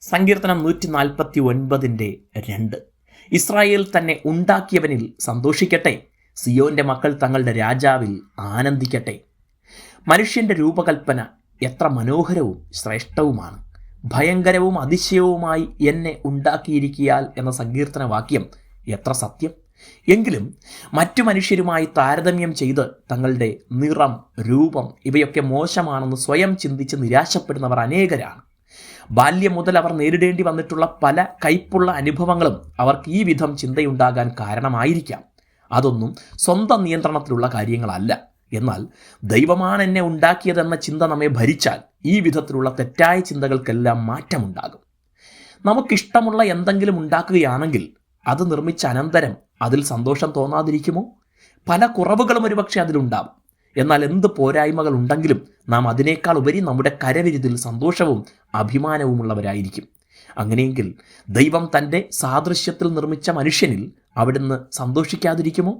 സങ്കീർത്തനം നൂറ്റി നാൽപ്പത്തി ഒൻപതിന്റെ രണ്ട്. ഇസ്രായേൽ തന്നെ ഉണ്ടാക്കിയവനിൽ സന്തോഷിക്കട്ടെ സിയോന്റെ മക്കൾ തങ്ങളുടെ രാജാവിൽ ആനന്ദിക്കട്ടെ. മനുഷ്യന്റെ രൂപകൽപ്പന എത്ര മനോഹരവും ശ്രേഷ്ഠവുമാണ്. ഭയങ്കരവും അതിശയവുമായി എന്നെ ഉണ്ടാക്കിയിരിക്കിയാൽ എന്ന സങ്കീർത്തന വാക്യം എത്ര സത്യം. എങ്കിലും മറ്റു മനുഷ്യരുമായി താരതമ്യം ചെയ്ത് തങ്ങളുടെ നിറം രൂപം ഇവയൊക്കെ മോശമാണെന്ന് സ്വയം ചിന്തിച്ച് നിരാശപ്പെടുന്നവർ അനേകരാണ്. ബാല്യം മുതൽ അവർ നേരിടേണ്ടി വന്നിട്ടുള്ള പല കയ്പുള്ള അനുഭവങ്ങളും അവർക്ക് ഈ വിധം ചിന്തയുണ്ടാകാൻ കാരണമായിരിക്കാം. അതൊന്നും സ്വന്തം നിയന്ത്രണത്തിലുള്ള കാര്യങ്ങളല്ല. എന്നാൽ ദൈവമാണ് എന്നെ ഉണ്ടാക്കിയതെന്ന ചിന്ത നമ്മെ ഭരിച്ചാൽ ഈ വിധത്തിലുള്ള തെറ്റായ ചിന്തകൾക്കെല്ലാം മാറ്റമുണ്ടാകും. നമുക്കിഷ്ടമുള്ള എന്തെങ്കിലും ഉണ്ടാക്കുകയാണെങ്കിൽ അത് നിർമ്മിച്ച അനന്തരം അതിൽ സന്തോഷം തോന്നാതിരിക്കുമോ? പല കുറവുകളും ഒരുപക്ഷെ അതിലുണ്ടാവും. എന്നാൽ എന്ത് പോരായ്മകൾ ഉണ്ടെങ്കിലും നാം അതിനേക്കാൾ ഉപരി നമ്മുടെ കരവിരുതിൽ സന്തോഷവും അഭിമാനവുമുള്ളവരായിരിക്കും. അങ്ങനെയെങ്കിൽ ദൈവം തന്റെ സാദൃശ്യത്തിൽ നിർമ്മിച്ച മനുഷ്യനിൽ അവിടുന്ന് സന്തോഷിക്കാതിരിക്കുമോ?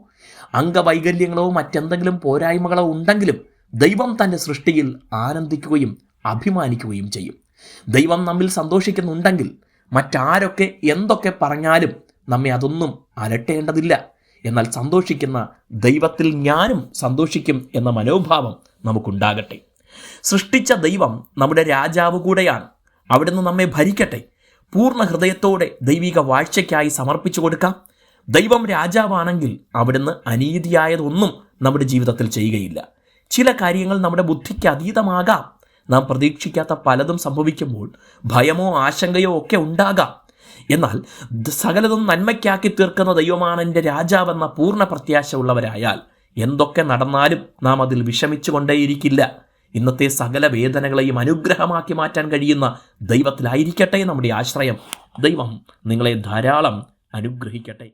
അംഗവൈകല്യങ്ങളോ മറ്റെന്തെങ്കിലും പോരായ്മകളോ ഉണ്ടെങ്കിലും ദൈവം തന്റെ സൃഷ്ടിയിൽ ആനന്ദിക്കുകയും അഭിമാനിക്കുകയും ചെയ്യും. ദൈവം നമ്മിൽ സന്തോഷിക്കുന്നുണ്ടെങ്കിൽ മറ്റാരൊക്കെ എന്തൊക്കെ പറഞ്ഞാലും നമ്മെ അതൊന്നും അലട്ടേണ്ടതില്ല. എന്നാൽ സന്തോഷിക്കുന്ന ദൈവത്തിൽ ഞാനും സന്തോഷിക്കും എന്ന മനോഭാവം നമുക്കുണ്ടാകട്ടെ. സൃഷ്ടിച്ച ദൈവം നമ്മുടെ രാജാവ് കൂടെയാണ്. അവിടുന്ന് നമ്മെ ഭരിക്കട്ടെ. പൂർണ ഹൃദയത്തോടെ ദൈവിക വാഴ്ചയ്ക്കായി സമർപ്പിച്ചു കൊടുക്കാം. ദൈവം രാജാവാണെങ്കിൽ അവിടുന്ന് അനീതിയായതൊന്നും നമ്മുടെ ജീവിതത്തിൽ ചെയ്യുകയില്ല. ചില കാര്യങ്ങൾ നമ്മുടെ ബുദ്ധിക്ക് അതീതമാകാം. നാം പ്രതീക്ഷിക്കാത്ത പലതും സംഭവിക്കുമ്പോൾ ഭയമോ ആശങ്കയോ ഒക്കെ ഉണ്ടാകാം. എന്നാൽ സകലതും നന്മയ്ക്കാക്കി തീർക്കുന്ന ദൈവമാണ് എന്റെ രാജാവെന്ന പൂർണ പ്രത്യാശ ഉള്ളവരായാൽ എന്തൊക്കെ നടന്നാലും നാം അതിൽ വിഷമിച്ചു കൊണ്ടേയിരിക്കില്ല ഇന്നത്തെ സകല വേദനകളെയും അനുഗ്രഹമാക്കി മാറ്റാൻ കഴിയുന്ന ദൈവത്തിലായിരിക്കട്ടെ നമ്മുടെ ആശ്രയം. ദൈവം നിങ്ങളെ ധാരാളം അനുഗ്രഹിക്കട്ടെ.